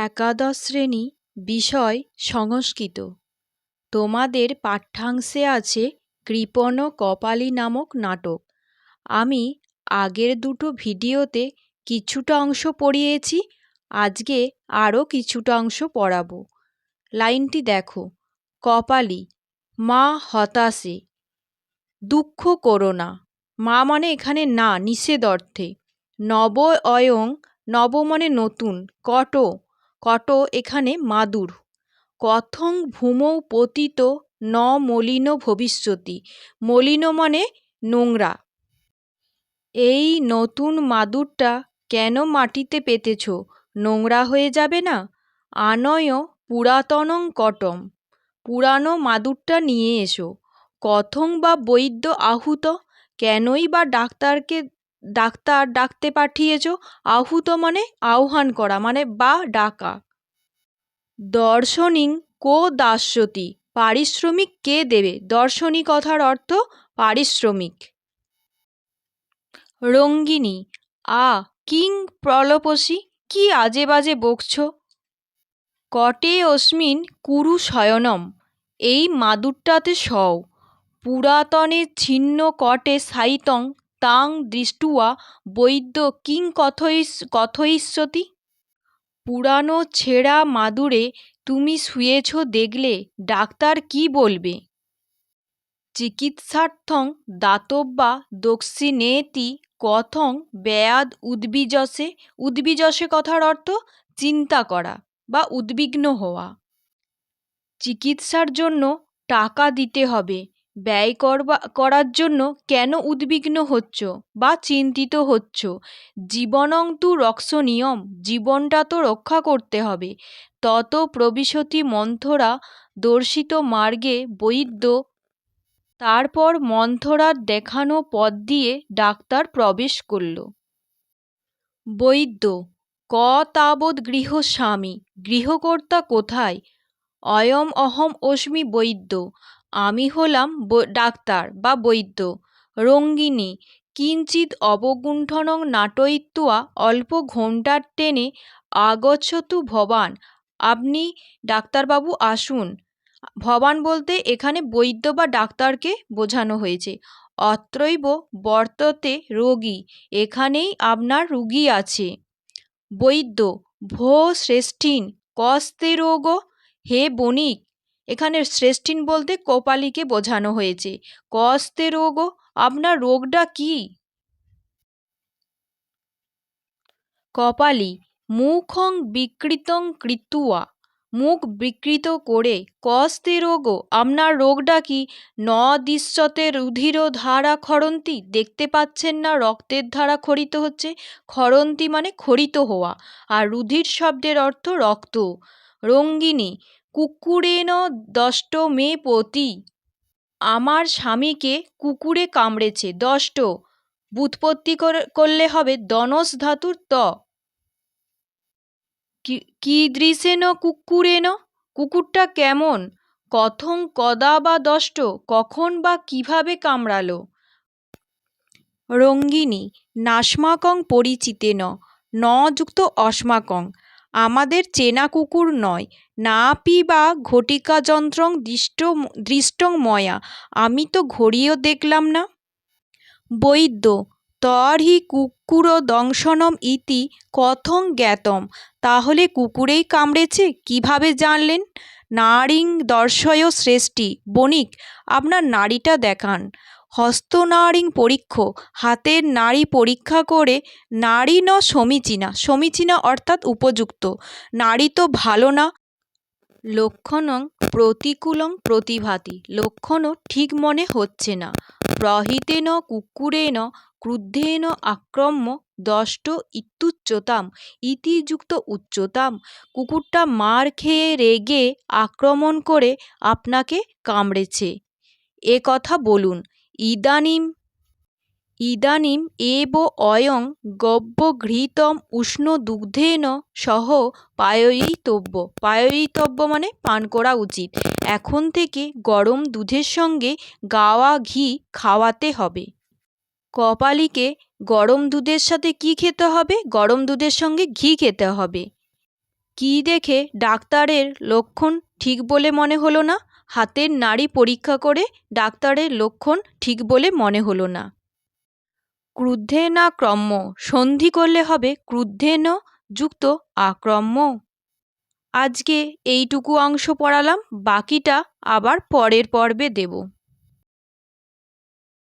একাদশ শ্রেণি, বিষয়, সংস্কৃত। তোমাদের পাঠ্যাংশে আছে কৃপণ কপালী নামক নাটক। আমি আগের দুটো ভিডিওতে কিছুটা অংশ পড়িয়েছি, আজকে আরও কিছুটা অংশ পড়াবো। লাইনটি দেখো। কপালী, মা হতাশে। দুঃখ করো না। মা মানে এখানে না নিষেধ অর্থে নব অয়ং, নব মানে নতুন। কট কট এখানে মাদুর। কথং ভূমৌ পতিত ন মলিন ভবিষ্যতি। মলিন মানে নোংরা। এই নতুন মাদুরটা কেন মাটিতে পেতেছ? নোংরা হয়ে যাবে না? আনয় পুরাতনং কটম। পুরানো মাদুরটা নিয়ে এসো। কথং বা বৈদ্য আহুত কেনই বা ডাক্তারকে ডাক্তার ডাকতে পাঠিয়েছ, আহুত মানে আহ্বান করা মানে বা ডাকা। দর্শনিং কো দাস্যতি, পারিশ্রমিক কে দেবে? দর্শনী কথার অর্থ পারিশ্রমিক। রঙ্গিনী, আ, কিং প্রলপসি, কি আজে বাজে বকছ? কটে অস্মিন কুরু শয়নম, এই মাদুরটাতে সও পুরাতনে ছিন্ন কটে সাইতং তাং দৃষ্টুয়া বৈদ্য কিং কথয়িস কথয়িষ্যতি? পুরানো ছেঁড়া মাদুরে তুমি শুয়েছ দেখলে ডাক্তার কি বলবে? চিকিৎসার্থং দাতব্যা দক্ষিণেতি কথং ব্যায়াদ উদ্বিজসে। উদ্বিজসে কথার অর্থ চিন্তা করা বা উদ্বিগ্ন হওয়া। চিকিৎসার জন্য টাকা দিতে হবে। ব্যয় করবা, করার জন্য কেন উদ্বিগ্ন হচ্ছ বা চিন্তিত হচ্ছ? জীবনং তু রক্ষণীয়ম, জীবনটা তো রক্ষা করতে হবে। তত প্রবিশতি মন্থরা দর্শিত মার্গে বৈদ্য, তারপর মন্থরার দেখানো পথ দিয়ে ডাক্তার প্রবেশ করল। বৈদ্য, ক তাবৎ গৃহস্বামী গৃহকর্তা কোথায়? অয়ম অহম অস্মি বৈদ্য আমি হলাম ডাক্তার বা বৈদ্য। রঙ্গিনী, কিঞ্চিৎ অবগুণ্ঠনং নাটয়িত্বা টেনে আগচ্ছতু ভবান, আপনি ডাক্তারবাবু আসুন। ভবান বলতে এখানে বৈদ্য বা ডাক্তারকে বোঝানো হয়েছে। অত্রৈব বর্ততে রোগী, এখানেই আপনার রুগী আছে। বৈদ্য, ভো শ্রেষ্ঠিন, কস্তে রোগ হে বণিক এখানে শ্রেষ্ঠিন বলতে কপালিকে বোঝানো হয়েছে। কস্তে রোগ আপনার রোগটা কি? কপালী, মুখং বিকৃতং কৃতুয়া মুখ বিকৃত করে কস্তে রোগ আপনার রোগটা কি? ন দৃশ্যতে রুধির ধারা খরন্তি, দেখতে পাচ্ছেন না রক্তের ধারা খরিত হচ্ছে। খরন্তি মানে খরিত হওয়া। আর রুধির শব্দের অর্থ রক্ত। রঙ্গিনী কুকুরেন দষ্ট মে পতি। আমার স্বামীকে কুকুরে কামড়েছে, দষ্ট। বুৎপত্তি করলে হবে দনস ধাতুর ত। কীদৃশেন কুক্কুরেন কুকুরটা কেমন? কথং কদা বা দষ্ট, কখন বা কীভাবে কামড়ালো? রঙ্গিনী, নাস্মাকং পরিচিতেন ন যুক্ত অস্মাকং। আমাদের চেনা কুকুর নয়। নাপি বা ঘটিকা যন্ত্রং দৃষ্ট দৃষ্টং ময়া। আমি তো ঘড়িও দেখলাম না। বৈদ্য, তর্হি কুকুর দংশনম ইতি কথং জ্ঞাতম। তাহলে কুকুরেই কামড়েছে, কীভাবে জানলেন? নাড়িং দর্শয় শ্রেষ্ঠী। বণিক, আপনার নাড়িটা দেখান। হস্তনাড়িং পরীক্ষ, হাতের নাড়ি পরীক্ষা করে নাড়ি ন সমীচীনা সমীচীনা অর্থাৎ উপযুক্ত। নাড়ি তো ভালো না। লক্ষণং প্রতিকূলং প্রতিভাতি, লক্ষণও ঠিক মনে হচ্ছে না। প্রহিতেন কুক্কুরেণ ক্রুদ্ধেন আক্রম্য দষ্ট ইত্যুচ্চতাম, ইতিযুক্ত উচ্চতাম। কুকুরটা মার খেয়ে রেগে আক্রমণ করে আপনাকে কামড়েছে। এ কথা বলুন। ইদানীম ইদানীম এব অয়ং গব্যঘৃতম উষ্ণ দুগ্ধেন সহ পায়য়িতব্য। পায়য়িতব্য মানে পান করা উচিত। এখন থেকে গরম দুধের সঙ্গে গাওয়া ঘি খাওয়াতে হবে। কপালীকে গরম দুধের সাথে কি খেতে হবে? গরম দুধের সঙ্গে ঘি খেতে হবে। কী দেখে ডাক্তারের লক্ষণ ঠিক বলে মনে হলো না? হাতের নাড়ি পরীক্ষা করে ডাক্তারের লক্ষণ ঠিক বলে মনে হলো না। ক্রুদ্ধে না ক্রম্য? সন্ধি করলে হবে ক্রুদ্ধেন যুক্ত আক্রম্য। আজকে এইটুকু অংশ পড়ালাম, বাকিটা আবার পরের পর্বে দেব।